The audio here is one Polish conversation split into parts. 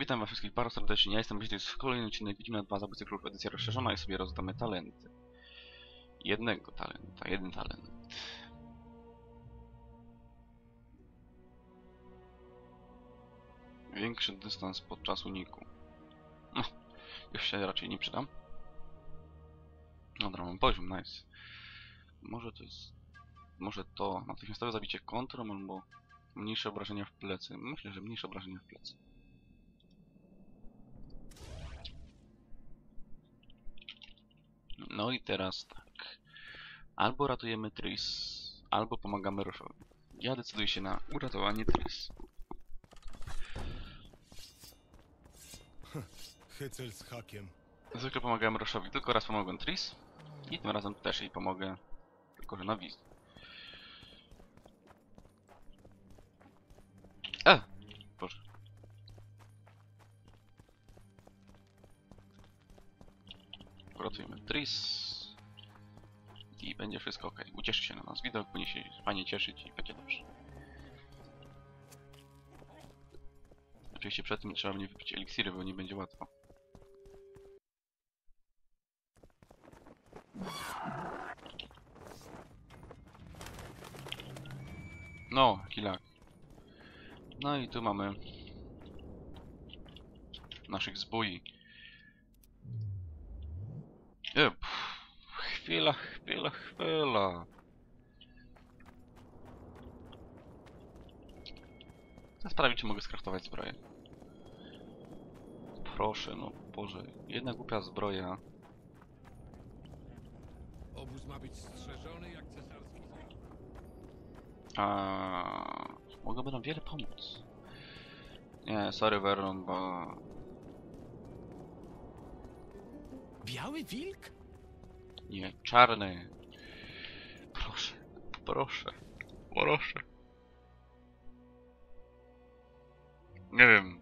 Witam was wszystkich bardzo serdecznie, ja jestem Bliźny, to jest kolejny odcinek Wiedźmina 2 Zabójcy Królów, edycja rozszerzona i sobie rozdamy talenty. Jednego talenta, jeden talent. Większy dystans podczas uniku. No, już się raczej nie przydam. Dobra, mam poziom, nice. Może to jest... Może to natychmiastowe zabicie kontrą albo mniejsze obrażenia w plecy. Myślę, że mniejsze obrażenia w plecy. No i teraz tak. Albo ratujemy Tris, albo pomagamy Roszowi. Ja decyduję się na uratowanie Tris. Hycel z hakiem. Zwykle pomagałem Roszowi, tylko raz pomogłem Tris. I tym razem też jej pomogę, tylko że na wizji. E! Uratujemy Tris. I będzie wszystko ok. Ucieszy się na nas widok, będzie się fajnie cieszyć i będzie dobrze. Oczywiście przed tym trzeba będzie wypić eliksiry, bo nie będzie łatwo. No, kilak. No i tu mamy naszych zbój. E, pff, chwila, chwila, chwila. Sprawdzić, czy mogę skraftować zbroję. Proszę, no Boże, jedna głupia zbroja. Obóz ma być strzeżony jak cesarski. A mogłoby nam wiele pomóc. Nie, sorry Vernon, bo Biały wilk? nie, czarny. Proszę, proszę, proszę. Nie wiem.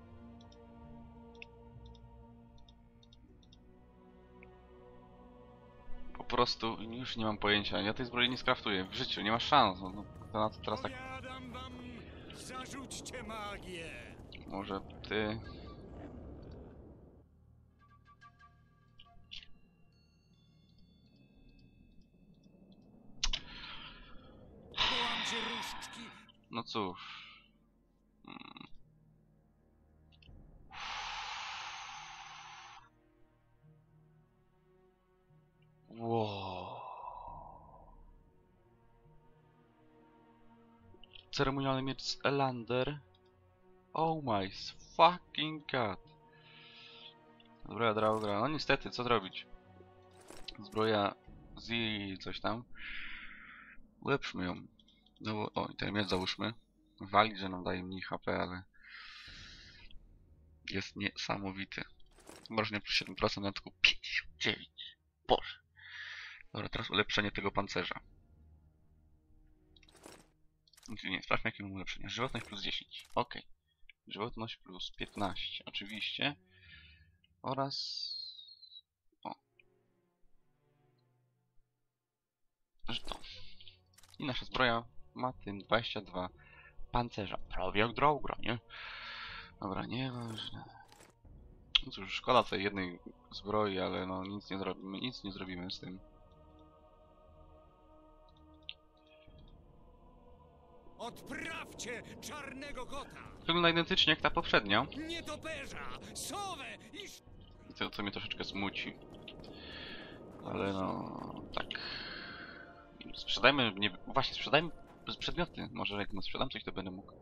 Po prostu już nie mam pojęcia. Ja tej zbroi nie skraftuję. W życiu nie ma szans. No, no, to na to teraz tak! Może ty. No cóż. Mm. Wow. Ceremonialny miecz Elander. Oh my fucking god. Zbroja Draugra. No niestety, co zrobić? Zbroja z coś tam. Ulepszmy ją. No bo, o, ten miecz załóżmy. Wali, że nam daje mniej HP, ale jest niesamowity. Obrażenia plus 7%, na tylko 59. Boże. Dobra, teraz ulepszenie tego pancerza. Znaczy nie, sprawdźmy jakie mam ulepszenia. Żywotność plus 10. Ok. Żywotność plus 15, oczywiście. Oraz... O. Że to. I nasza zbroja ma tym 22 pancerza. Prawie jak Draugra, nie? Dobra, nieważne. No cóż, szkoda tej jednej zbroi, ale no nic nie zrobimy, nic nie zrobimy z tym. Odprawcie czarnego kota! Wygląda identycznie jak ta poprzednia. Nietoperza! Sowę I to, co mnie troszeczkę smuci. Ale no, tak. Sprzedajmy, nie, właśnie sprzedajmy przedmioty. Może jak no sprzedam coś, to będę mógł.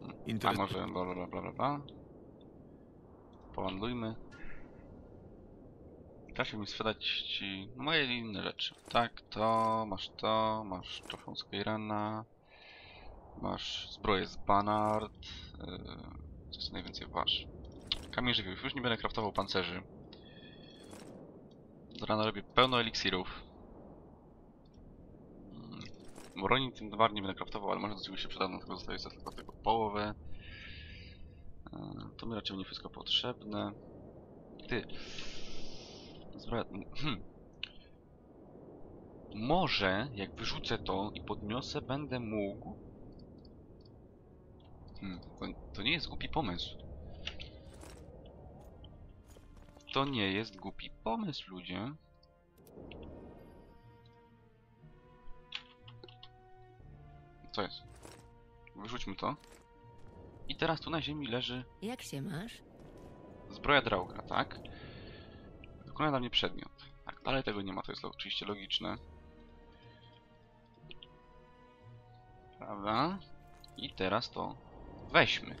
Hmm, A może bla bla bla bla bla. Pohandlujmy. Każe mi sprzedać ci no, moje inne rzeczy. Tak, to, masz to, masz trofą Skyrana, masz zbroję z Banard, yy, co jest najwięcej wasz. Kamień żywiołów, już nie będę kraftował pancerzy. Z rana robię pełno eliksirów. Broni tym dwa nie będę kraftował, ale może do czegoś się przyda, tylko zostaje sobie tylko tego połowę. Yy, To mi raczej nie wszystko potrzebne. Ty. Zbroja... Hmm. Może, jak wyrzucę to i podniosę, będę mógł... Hmm, to nie jest głupi pomysł. to nie jest głupi pomysł, ludzie. Co jest? Wyrzućmy to. I teraz tu na ziemi leży Jak się masz? zbroja Drauga, tak? Wykonuje dla mnie przedmiot. Tak, dalej tego nie ma, to jest oczywiście logiczne. Prawda? I teraz to weźmy.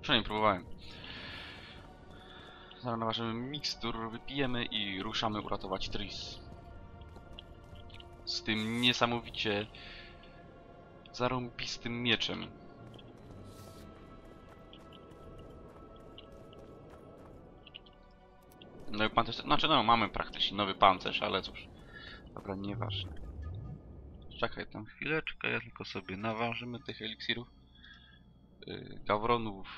Przynajmniej próbowałem. Naważymy mikstur, wypijemy i ruszamy uratować Tris. Z tym niesamowicie zarąbistym mieczem. Nowy pancerz, znaczy no mamy praktycznie nowy pancerz, ale cóż. Dobra, nieważne. Czekaj tam chwileczkę, ja tylko sobie naważymy tych eliksirów. Yy, gawronów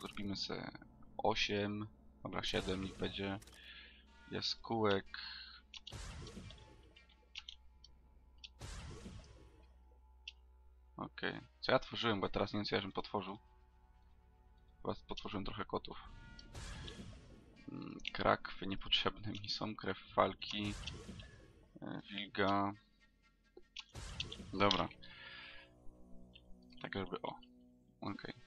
zrobimy sobie 8, dobra 7 ich będzie. Jaskółek. Okej. Co ja tworzyłem, bo teraz nie wiem co ja żebym potworzył. Chyba potworzyłem trochę kotów. Mm, Krakwy niepotrzebne mi są, krew walki. e, Wilga. Dobra. Tak żeby o. Okej.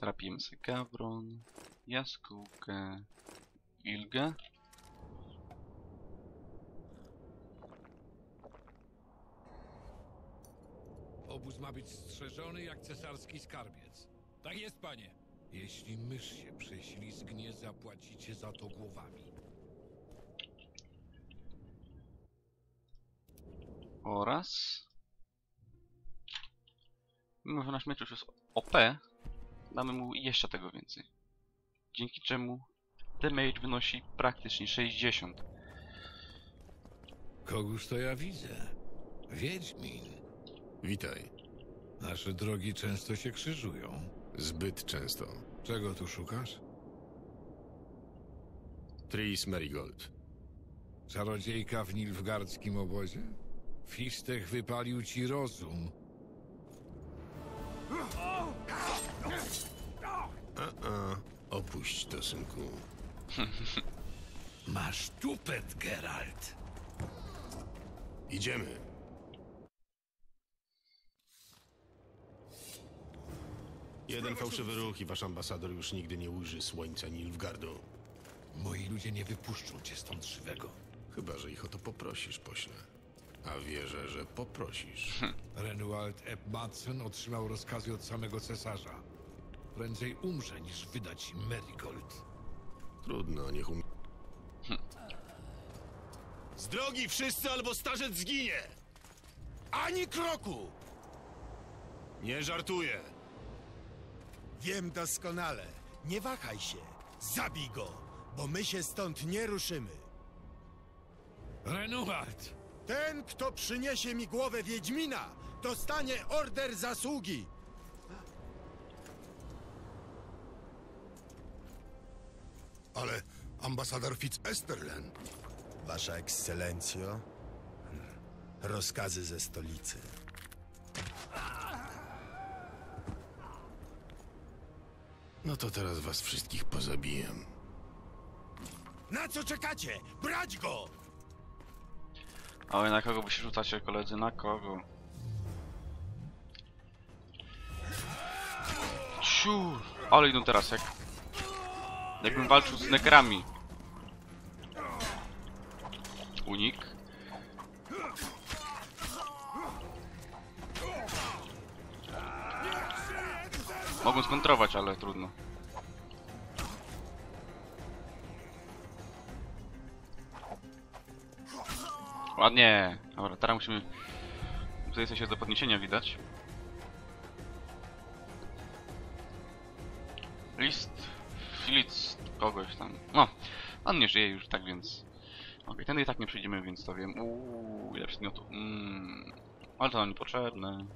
Trapimy sobie gawron, jaskółkę, wilgę. Obóz ma być strzeżony jak cesarski skarbiec. Tak jest, panie. Jeśli mysz się prześlizgnie, zapłacicie za to głowami. oraz mimo że nasz miecz już jest OP damy mu jeszcze tego więcej dzięki czemu damage wynosi praktycznie 60 Kogóż to ja widzę? Wiedźmin. Witaj. Nasze drogi często się krzyżują. Zbyt często. Czego tu szukasz? Tris Marigold. Czarodziejka w nilfgardzkim obozie? Fistech wypalił ci rozum. A, opuść to, synku. Masz tupet, Geralt. Idziemy. Jeden fałszywy ruch i wasz ambasador już nigdy nie ujrzy słońca Nilfgardu. Moi ludzie nie wypuszczą cię stąd żywego. Chyba, że ich o to poprosisz, pośle. A wierzę, że poprosisz. Renuald Eb Madsen otrzymał rozkazy od samego cesarza. Prędzej umrze, niż wydać im Marigold. Trudno, niech um... Z drogi wszyscy, albo starzec zginie! Ani kroku! Nie żartuję! Wiem doskonale. Nie wahaj się. Zabij go, bo my się stąd nie ruszymy. Renuald! Ten, kto przyniesie mi głowę Wiedźmina, dostanie order zasługi. Ale ambasador Fitz-Esterlen. Wasza ekscelencjo, rozkazy ze stolicy. No to teraz was wszystkich pozabiję. Na co czekacie? Brać go! ale na kogo by się rzucacie koledzy, na kogo Ciu, ale idą teraz jak jakbym walczył z nekrami unik Mogą skontrować, ale trudno. Ładnie. Dobra, teraz musimy... Tutaj coś do podniesienia widać. List... Filic kogoś tam. No, on nie żyje już, tak więc... Okej, ten i tak nie przyjdziemy, więc to wiem. Uuu, ile przedmiotów. Mm, ale to nam niepotrzebne.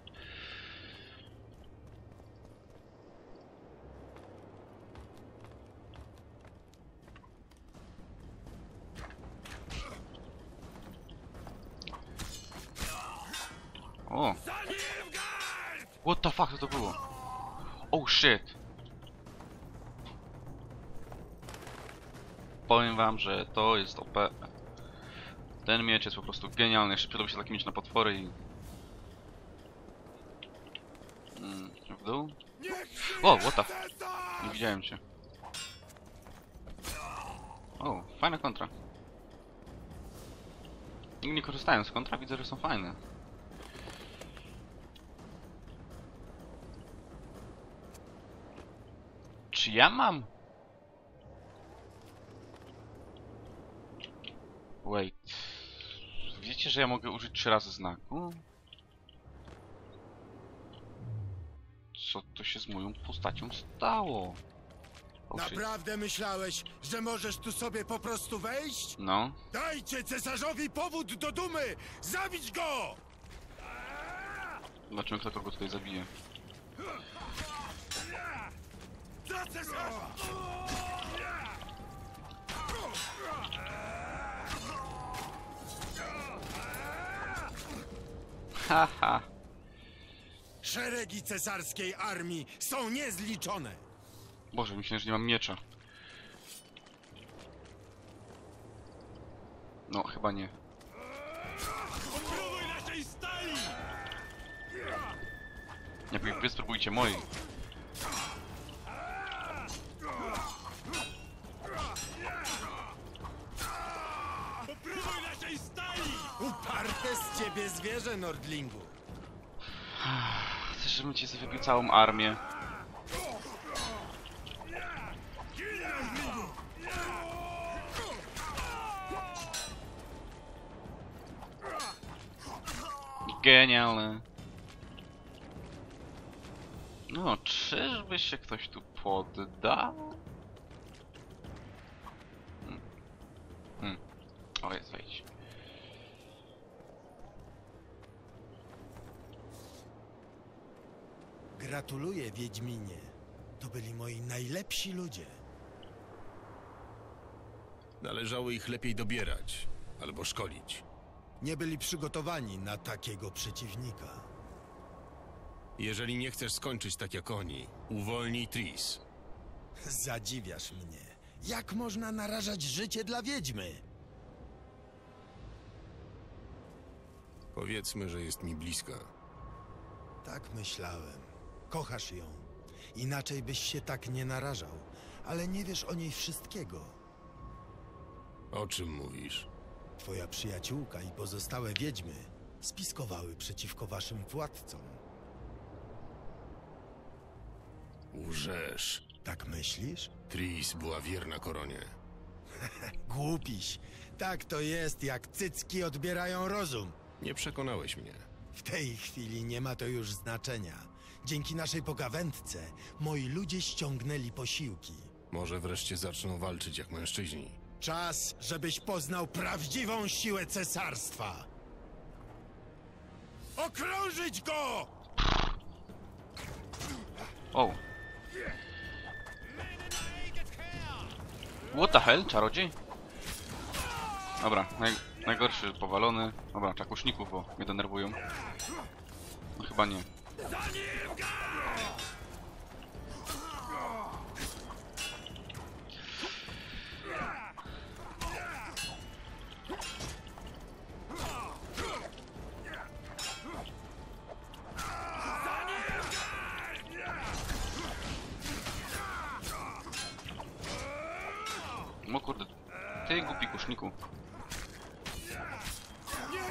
O! What the fuck, co to było? Oh shit. Powiem wam, że to jest OP. Ten miecz jest po prostu genialny. Jeszcze przydał się taki miecz na potwory i... Mm, w dół? O, what the... Nie widziałem cię. O, fajna kontra. Nigdy nie korzystałem z kontra, widzę, że są fajne. Czy ja mam? Wiecie, że ja mogę użyć trzy razy znaku? Co to się z moją postacią stało? Naprawdę myślałeś, że możesz tu sobie po prostu wejść? No. Dajcie cesarzowi powód do dumy! Zabić go! Zobaczymy kto kogo tutaj zabije. Za cesarza! Haha. Szeregi cesarskiej armii są niezliczone. Boże, myślę, że nie mam miecza. No, chyba nie. Spróbuj naszej stali! Nie, wy spróbujcie mojej. Spróbuj naszej stali! Uparte z ciebie zwierzę, Nordlingu. Chcesz, żebym ci wybił całą armię. Genialne. No, czyżby się ktoś tu poddał? Hmm. Hmm. O, jest wejdź. Gratuluję, Wiedźminie. To byli moi najlepsi ludzie. Należało ich lepiej dobierać albo szkolić. Nie byli przygotowani na takiego przeciwnika. Jeżeli nie chcesz skończyć tak jak oni, uwolnij Tris. Zadziwiasz mnie. Jak można narażać życie dla wiedźmy? Powiedzmy, że jest mi bliska. Tak myślałem. Kochasz ją. Inaczej byś się tak nie narażał. Ale nie wiesz o niej wszystkiego. O czym mówisz? Twoja przyjaciółka i pozostałe wiedźmy spiskowały przeciwko waszym władcom. Łżesz. Tak myślisz? Tris była wierna koronie. Głupiś. Tak to jest, jak cycki odbierają rozum. Nie przekonałeś mnie. W tej chwili nie ma to już znaczenia. Dzięki naszej pogawędce moi ludzie ściągnęli posiłki. Może wreszcie zaczną walczyć jak mężczyźni. Czas, żebyś poznał prawdziwą siłę cesarstwa. Okrążyć go! O. What the hell? Czarodziej? Dobra, naj, najgorszy powalony. Dobra, czakuszników, bo mnie denerwują. No chyba nie. Głupi kuszniku.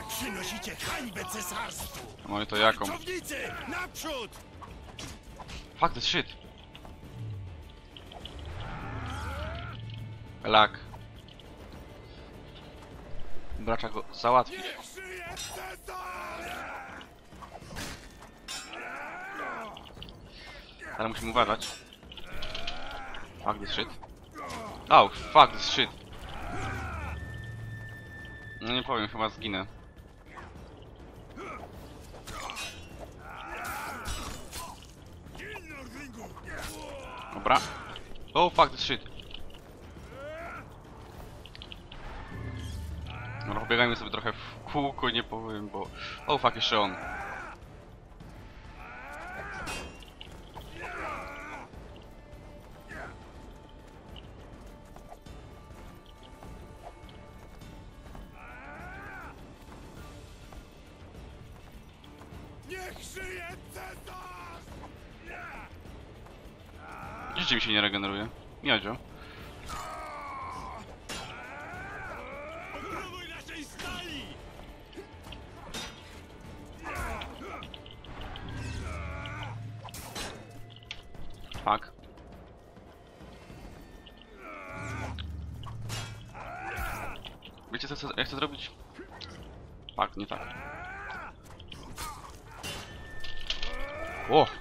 Przynosicie hańbę cesarstwu! No i to jaką? Czownicy, naprzód! Fuck this shit. Lak. Dobra, trzeba go załatwić. Ale musimy uważać. Fuck this shit. Oh, fuck this shit. No nie powiem, chyba zginę. Dobra. Oh, fuck this shit. No, biegajmy sobie trochę w kółko, nie powiem, bo... Oh, fuck, jeszcze on. Się nie regeneruje. Miodzio. Fuck. Wiecie co, co ja chcę zrobić? Fuck, nie tak. O!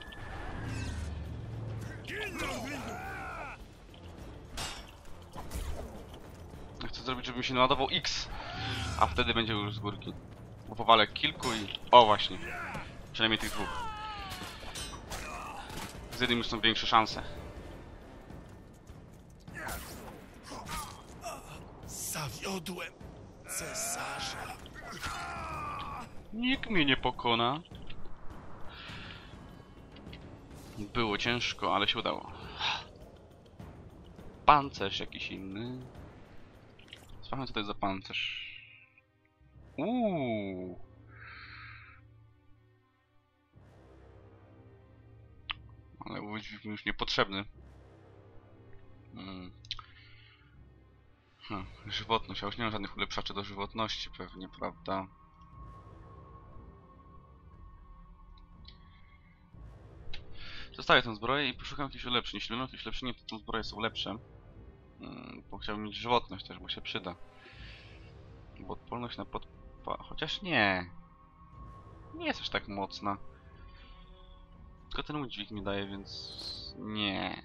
Chcę zrobić, żeby mi się naładował X, a wtedy będzie już z górki. Bo powalę kilku i... O właśnie. Przynajmniej tych dwóch. Z jednym już są większe szanse. Zawiodłem cesarza. Nikt mnie nie pokona. Było ciężko, ale się udało. Pancerz jakiś inny. To jest za pancerz. Uuu. Ale mi już niepotrzebny. Hmm. Hmm, żywotność, a już nie mam żadnych ulepszaczy do żywotności pewnie, prawda? Zostawię tę zbroję i poszukam jakichś ulepszeń. Jeśli będą jakieś ulepszenia, to te zbroje są lepsze. Mm, bo chciałbym mieć żywotność też, bo się przyda. Bo odporność na podpa... Chociaż nie. Nie jest aż tak mocna. Tylko ten udźwig mi daje, więc... Nie.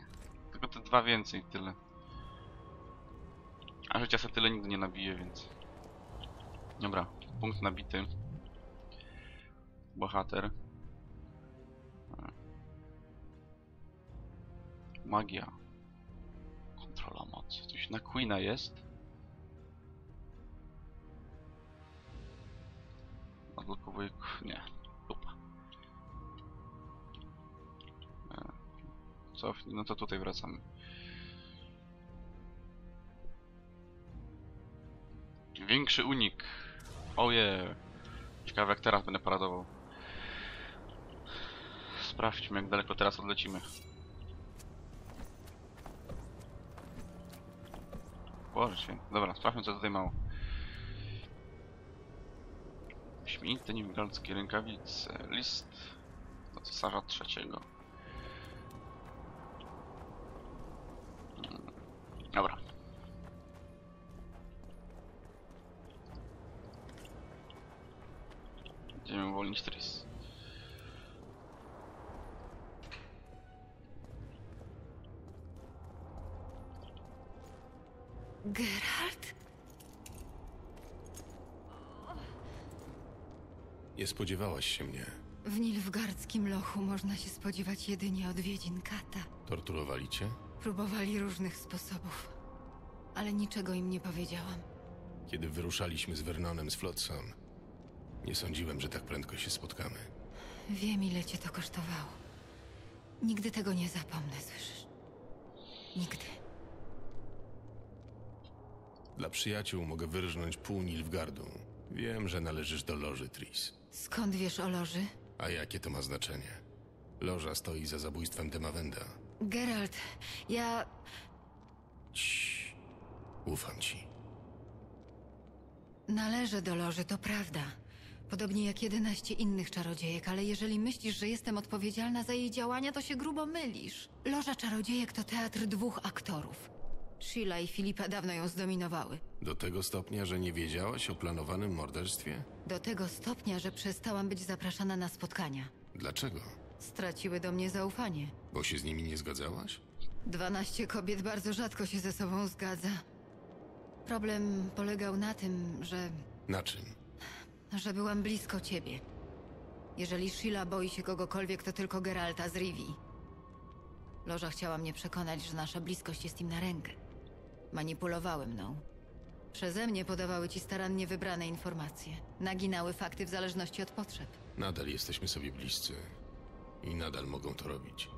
Tylko te dwa więcej, tyle. A życia sobie tyle nigdy nie nabije, więc... Dobra, punkt nabity. Bohater. Magia. Kontrola mocy. Coś na Queena jest. Odblokowuje... Nie. Dupa. E, Cofnij. No to tutaj wracamy. Większy unik. Oje. Ciekawe jak teraz będę paradował. Sprawdźmy jak daleko teraz odlecimy. Boże święty. Dobra, sprawdźmy co tutaj mało. Śmienite niemigalskie rękawice. List do cesarza trzeciego. Mm, Dobra. Idziemy uwolnić Tris. Geralt? Nie spodziewałaś się mnie. W Nilfgardzkim lochu można się spodziewać jedynie odwiedzin kata. Torturowali cię? Próbowali różnych sposobów, ale niczego im nie powiedziałam. Kiedy wyruszaliśmy z Vernonem z Flotsam, nie sądziłem, że tak prędko się spotkamy. Wiem, ile cię to kosztowało. Nigdy tego nie zapomnę, słyszysz? Nigdy. Dla przyjaciół mogę wyrżnąć pół Nilfgardu. Wiem, że należysz do Loży Tris. Skąd wiesz o loży? A jakie to ma znaczenie? Loża stoi za zabójstwem Demawenda. Geralt, ja... Ciii. Ufam ci. Należę do loży, to prawda. Podobnie jak 11 innych czarodziejek, ale jeżeli myślisz, że jestem odpowiedzialna za jej działania, to się grubo mylisz. Loża czarodziejek to teatr dwóch aktorów. Sheila i Filipa dawno ją zdominowały. Do tego stopnia, że nie wiedziałaś o planowanym morderstwie? Do tego stopnia, że przestałam być zapraszana na spotkania. Dlaczego? Straciły do mnie zaufanie. Bo się z nimi nie zgadzałaś? Dwanaście kobiet bardzo rzadko się ze sobą zgadza. Problem polegał na tym, że Na czym? że byłam blisko ciebie. Jeżeli Sheila boi się kogokolwiek, to tylko Geralta z Rivi. Loża chciała mnie przekonać, że nasza bliskość jest im na rękę. Manipulowały mną. Przeze mnie podawały ci starannie wybrane informacje. Naginały fakty w zależności od potrzeb. Nadal jesteśmy sobie bliscy. I nadal mogą to robić.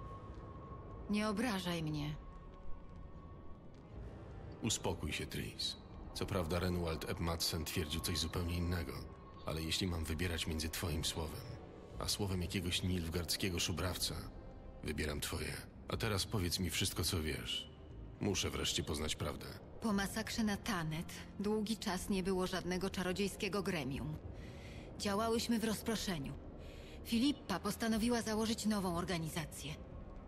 Nie obrażaj mnie. Uspokój się, Tris. Co prawda Renwald Eb Madsen twierdził coś zupełnie innego, ale jeśli mam wybierać między twoim słowem a słowem jakiegoś nilfgardzkiego szubrawca wybieram twoje. A teraz powiedz mi wszystko, co wiesz. Muszę wreszcie poznać prawdę. Po masakrze na Tanet długi czas nie było żadnego czarodziejskiego gremium. Działałyśmy w rozproszeniu. Filippa postanowiła założyć nową organizację.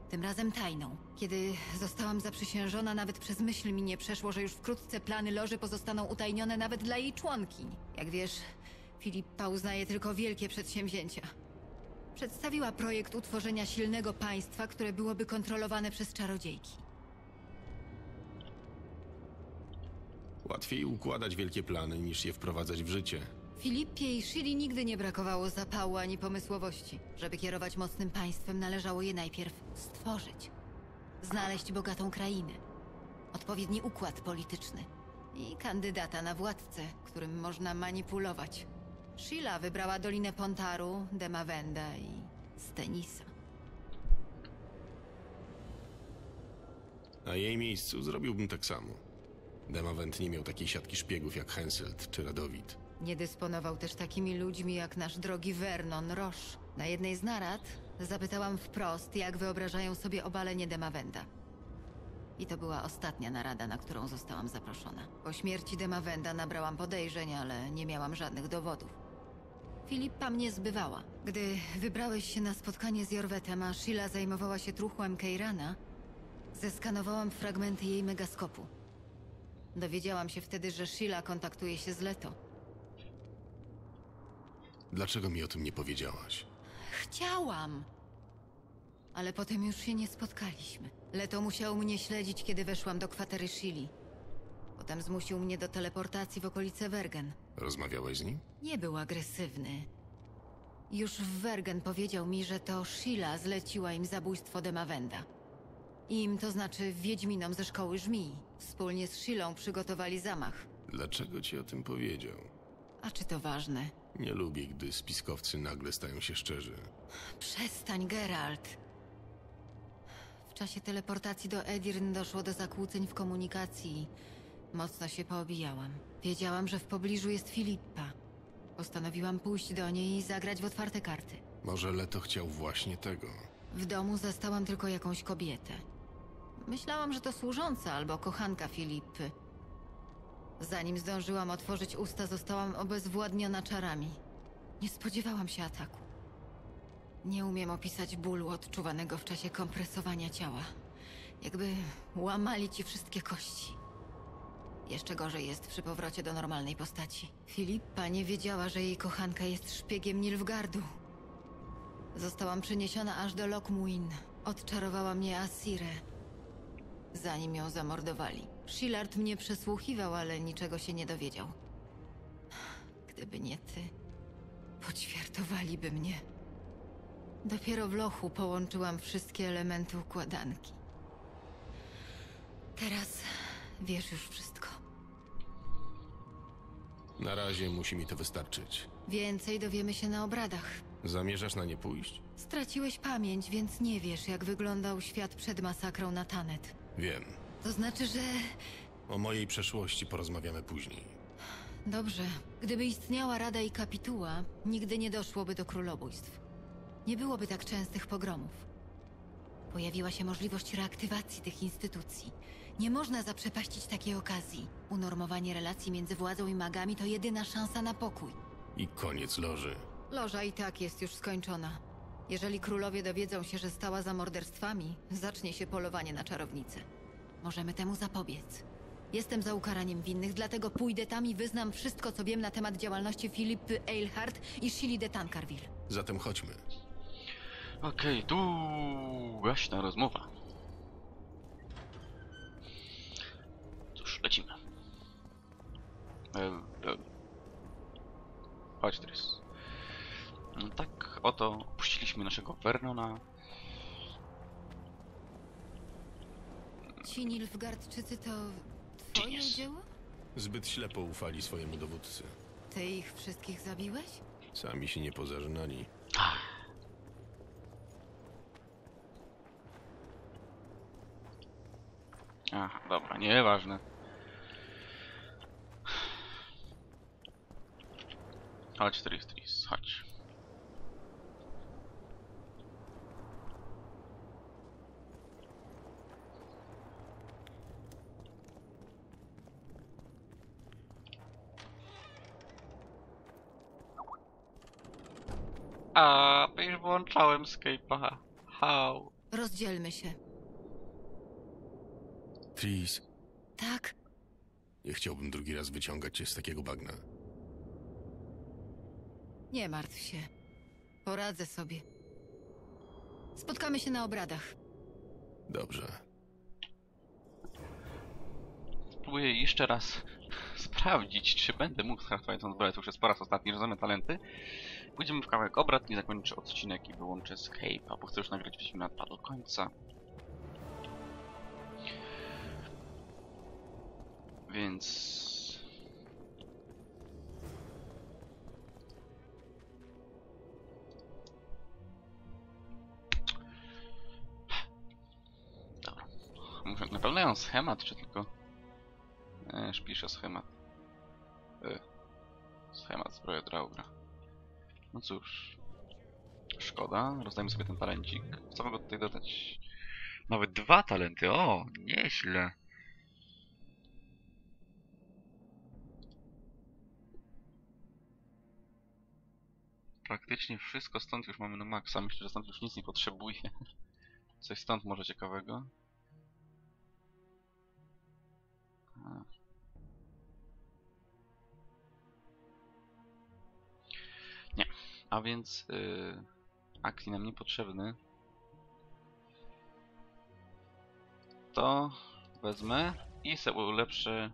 Tym razem tajną. Kiedy zostałam zaprzysiężona, nawet przez myśl mi nie przeszło, że już wkrótce plany loży pozostaną utajnione nawet dla jej członkiń. Jak wiesz, Filippa uznaje tylko wielkie przedsięwzięcia. Przedstawiła projekt utworzenia silnego państwa, które byłoby kontrolowane przez czarodziejki. Łatwiej układać wielkie plany, niż je wprowadzać w życie. Filipie i Shili nigdy nie brakowało zapału ani pomysłowości. Żeby kierować mocnym państwem, należało je najpierw stworzyć. Znaleźć bogatą krainę, odpowiedni układ polityczny i kandydata na władcę, którym można manipulować. Sheila wybrała Dolinę Pontaru, Demawenda i Stenisa. Na jej miejscu zrobiłbym tak samo. Demawent nie miał takiej siatki szpiegów jak Henselt czy Radowid. Nie dysponował też takimi ludźmi jak nasz drogi Vernon Roche. Na jednej z narad zapytałam wprost, jak wyobrażają sobie obalenie Demawenda. I to była ostatnia narada, na którą zostałam zaproszona. Po śmierci Demawenda nabrałam podejrzeń, ale nie miałam żadnych dowodów. Filipa mnie zbywała. Gdy wybrałeś się na spotkanie z Jorwetem, a Sheila zajmowała się truchłem Keirana, zeskanowałam fragmenty jej megaskopu. Dowiedziałam się wtedy, że Sheila kontaktuje się z Leto. Dlaczego mi o tym nie powiedziałaś? Chciałam! Ale potem już się nie spotkaliśmy. Leto musiał mnie śledzić, kiedy weszłam do kwatery Shili. Potem zmusił mnie do teleportacji w okolice Wergen. Rozmawiałeś z nim? Nie był agresywny. Już w Wergen powiedział mi, że to Sheila zleciła im zabójstwo Demawenda. Im, to znaczy Wiedźminom ze szkoły żmii. Wspólnie z Shilą przygotowali zamach. Dlaczego ci o tym powiedział? A czy to ważne? Nie lubię, gdy spiskowcy nagle stają się szczerzy. Przestań, Geralt. W czasie teleportacji do Edirn doszło do zakłóceń w komunikacji. Mocno się poobijałam. Wiedziałam, że w pobliżu jest Filippa. Postanowiłam pójść do niej i zagrać w otwarte karty. Może Leto chciał właśnie tego. W domu zastałam tylko jakąś kobietę. Myślałam, że to służąca albo kochanka Filipy. Zanim zdążyłam otworzyć usta, zostałam obezwładniona czarami. Nie spodziewałam się ataku. Nie umiem opisać bólu odczuwanego w czasie kompresowania ciała. Jakby łamali ci wszystkie kości. Jeszcze gorzej jest przy powrocie do normalnej postaci. Filippa nie wiedziała, że jej kochanka jest szpiegiem Nilfgardu. Zostałam przeniesiona aż do Lokmuin. Odczarowała mnie Asire, zanim ją zamordowali. Shillard mnie przesłuchiwał, ale niczego się nie dowiedział. Gdyby nie ty, poćwiartowaliby mnie. Dopiero w lochu połączyłam wszystkie elementy układanki. Teraz wiesz już wszystko. Na razie musi mi to wystarczyć. Więcej dowiemy się na obradach. Zamierzasz na nie pójść? Straciłeś pamięć, więc nie wiesz, jak wyglądał świat przed masakrą na Tanet. Wiem. To znaczy, że O mojej przeszłości porozmawiamy później. Dobrze. Gdyby istniała Rada i Kapituła, nigdy nie doszłoby do królobójstw. Nie byłoby tak częstych pogromów. Pojawiła się możliwość reaktywacji tych instytucji. Nie można zaprzepaścić takiej okazji. Unormowanie relacji między władzą i magami to jedyna szansa na pokój. I koniec loży. Loża i tak jest już skończona. Jeżeli królowie dowiedzą się, że stała za morderstwami, zacznie się polowanie na czarownicę. Możemy temu zapobiec. Jestem za ukaraniem winnych, dlatego pójdę tam i wyznam wszystko, co wiem na temat działalności Filipy Eilhart i Shili de Tancarville. Zatem chodźmy. Okej, długaśna rozmowa. Cóż, lecimy. E, e. Chodź, Tris. No Tak oto opuściliśmy naszego Vernona. Ci Nilfgaardczycy to twoje Genius. dzieło? Zbyt ślepo ufali swojemu dowódcy. Ty ich wszystkich zabiłeś? Sami się nie pozażynali. Aha, dobra, nieważne. Chodź, Tris, Tris, chodź. A, to już włączałem Skype'a. How? Rozdzielmy się. Tris, Tak? nie chciałbym drugi raz wyciągać cię z takiego bagna. Nie martw się. Poradzę sobie. Spotkamy się na obradach. Dobrze. Spróbuję jeszcze raz sprawdzić, czy będę mógł skraftować tą zbroję. To już jest po raz ostatni, znamy talenty. Pójdziemy w kawałek obrad i zakończę odcinek i wyłączę Skype'a, bo chcę już nagrać Wiedźmina 2 do końca. Więc... Dobra. Napełniają schemat, czy tylko... E, piszę schemat. E, schemat zbroja Draugra. No cóż. Szkoda, rozdajmy sobie ten talencik. Co mogę tutaj dodać? Nawet dwa talenty, o, nieźle. Praktycznie wszystko stąd już mamy na maksa. Myślę, że stąd już nic nie potrzebuję. Coś stąd może ciekawego. A więc yy, akcji nam niepotrzebny. To wezmę i sobie ulepszę.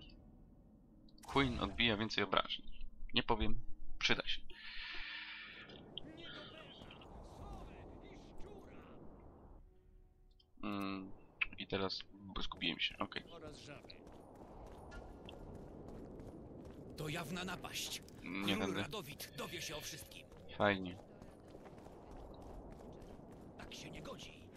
Queen odbija więcej obrażeń. Nie powiem, przyda się. Mm, I teraz zgubiłem się, okej. To jawna napaść. Nie Król będę. Radowid dowie się o wszystkim. Fajnie. Tak się nie godzi.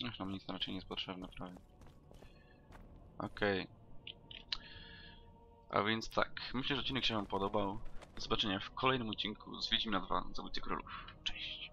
Już nam nic raczej nie jest potrzebne prawie. Okej. A więc tak, myślę, że odcinek się wam podobał. Do zobaczenia w kolejnym odcinku z Wiedźmina 2 Zabójcy Królów. Cześć.